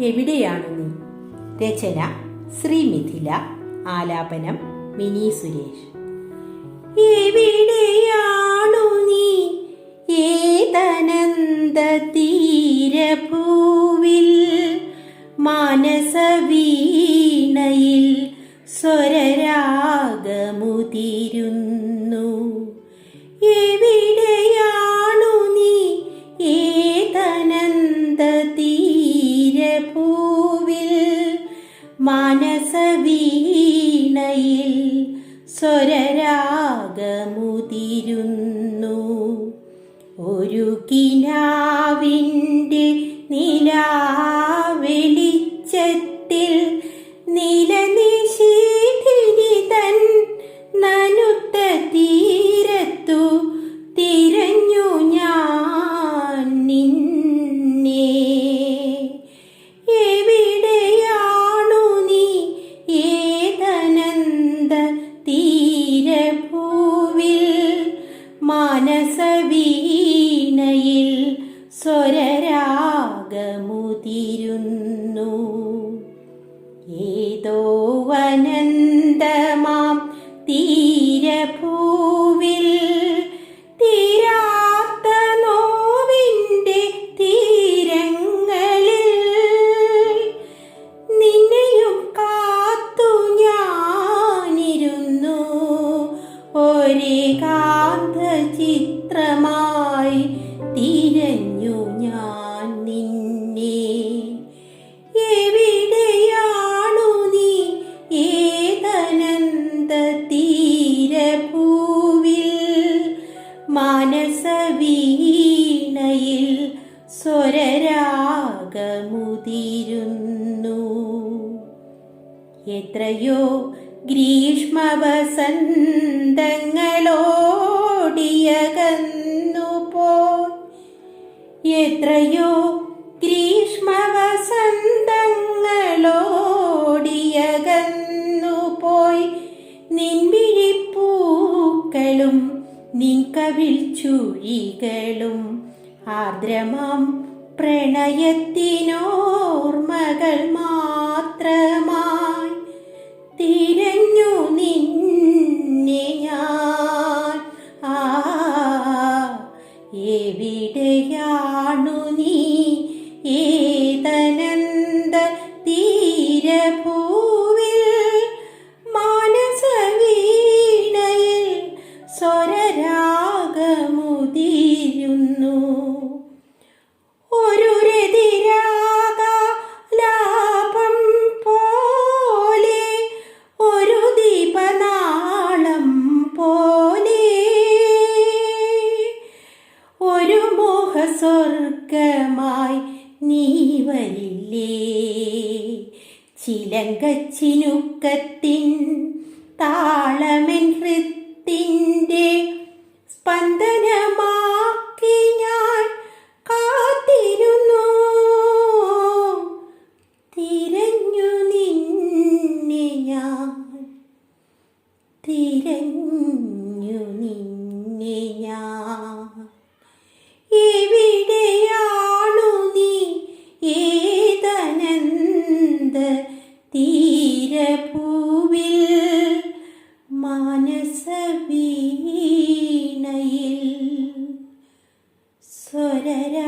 എവിടെയാണ് നീ? രചന ശ്രീ മിഥില ആലാപനം മിനി സുരേഷ്. എവിടെയാണു നീ? ഏതനന്ത തീരഭൂവിൽ മാനസവീണയിൽ സ്വരരാഗമുതിരുന്നു. സ്വരരാഗമുതിരുന്നു. ഒരു കിനാവിന്റെ നിലാവെളിച്ചത്തിൽ ഒരേകാന്ത ചിത്രമായി തിരഞ്ഞു ഞാൻ നിന്നെ. എവിടെയാണു നീ ഏതനന്ത തീരഭൂവിൽ മനസവീണയിൽ സ്വരരാഗമുതിരുന്നു. എത്രയോ ഗ്രീഷ്മവസന്തങ്ങളോടിയകന്നു പോയി എത്രയോ ഗ്രീഷ്മവസന്തങ്ങളോടിയകന്നു പോയി നിൻവിഴിപ്പൂക്കളും നിൻകവിൽ ചുഴികളും ആർദ്രമാം പ്രണയത്തിനോർമകൾ മാത്രമായി. തിരഞ്ഞു എവിടെയാണു നീ ഏതനന്ത മോഹസ്വർഗമായി നീ വരില്ലേ? ചിലങ്കച്ചിനുക്കത്തിൻ താളമെൻ ഹൃത്തിന്റെ സ്പന്ദനമാക്കി ഞാൻ കാത്തിരുന്നു. തിരഞ്ഞു നിന്നെ ഞാൻ തിരഞ്ഞു സ്വരരാഗമുതിരുന്നു